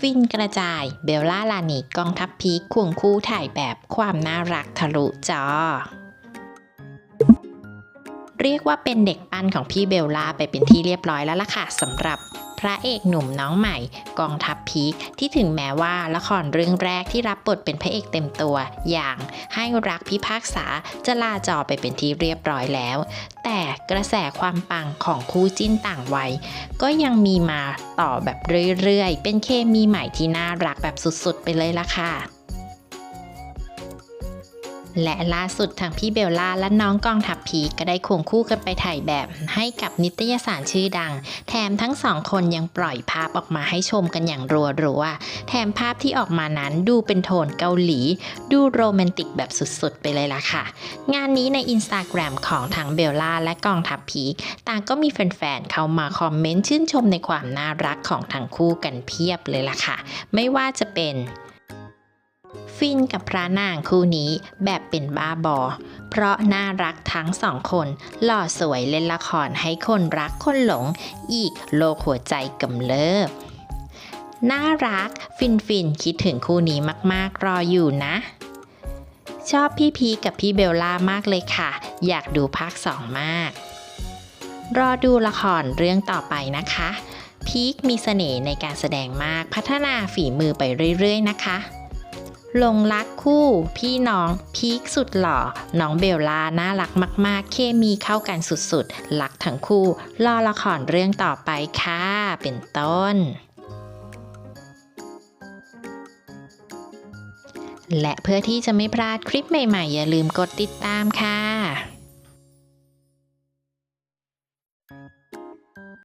ฟินกระจายเบลล่าลานิกองทัพพีคควงคู่ถ่ายแบบความน่ารักทะลุจอ เรียกว่าเป็นเด็กปั้นของพี่เบลล่าไปเป็นที่เรียบร้อยแล้วล่ะค่ะสำหรับ พระเอกหนุ่มน้องใหม่ กองทัพพีคที่ถึงแม้ว่าละครเรื่องแรกที่รับบทเป็นพระเอกเต็มตัว อย่างให้รักพิพากษาจะลาจอไปเป็นที่เรียบร้อยแล้ว แต่กระแสความปังของคู่จิ้นต่างวัย ก็ยังมีมาต่อแบบเรื่อยๆ เป็นเคมีใหม่ที่น่ารักแบบสุดๆ ไปเลยล่ะค่ะ และล่าสุดทางพี่เบลล่าและน้องกองทัพพีก็ได้ควงคู่กันไปถ่ายแบบให้กับนิตยสารชื่อดัง แถมทั้งสองคนยังปล่อยภาพออกมาให้ชมกันอย่างรัวๆแถมภาพที่ออกมานั้นดูเป็นโทนเกาหลี ดูโรแมนติกแบบสุดๆ ไปเลยล่ะค่ะ งานนี้ในอินสตาแกรมของทั้งเบลล่าและกองทัพพีต่างก็มีแฟนๆเข้ามาคอมเมนต์ชื่นชมในความน่ารักของทั้งคู่กันเพียบเลยล่ะค่ะ ไม่ว่าจะเป็น ฟินกับพระนางคู่นี้แบบเป็นบ้าบอ เพราะน่ารักทั้งสองคน หล่อสวยเล่นละครให้คนรักคนหลง อีกโลกหัวใจกำเริบ น่ารักฟินฟินคิดถึงคู่นี้มากๆ รออยู่นะ ชอบพี่พีกับพี่เบลล่ามากเลยค่ะ อยากดูภาคสองมาก รอดูละครเรื่องต่อไปนะคะพีคมีเสน่ห์ในการแสดงมากพัฒนาฝีมือไปเรื่อยๆ นะคะ ลงรักคู่ พี่น้องพีคสุดหล่อ น้องเบลลาน่ารักมาก ๆ เคมีเข้ากันสุดๆ รักทั้งคู่ รอละครเรื่องต่อไปค่ะ เป็นต้นและเพื่อที่จะไม่พลาดคลิปใหม่ ๆ อย่าลืมกดติดตามค่ะ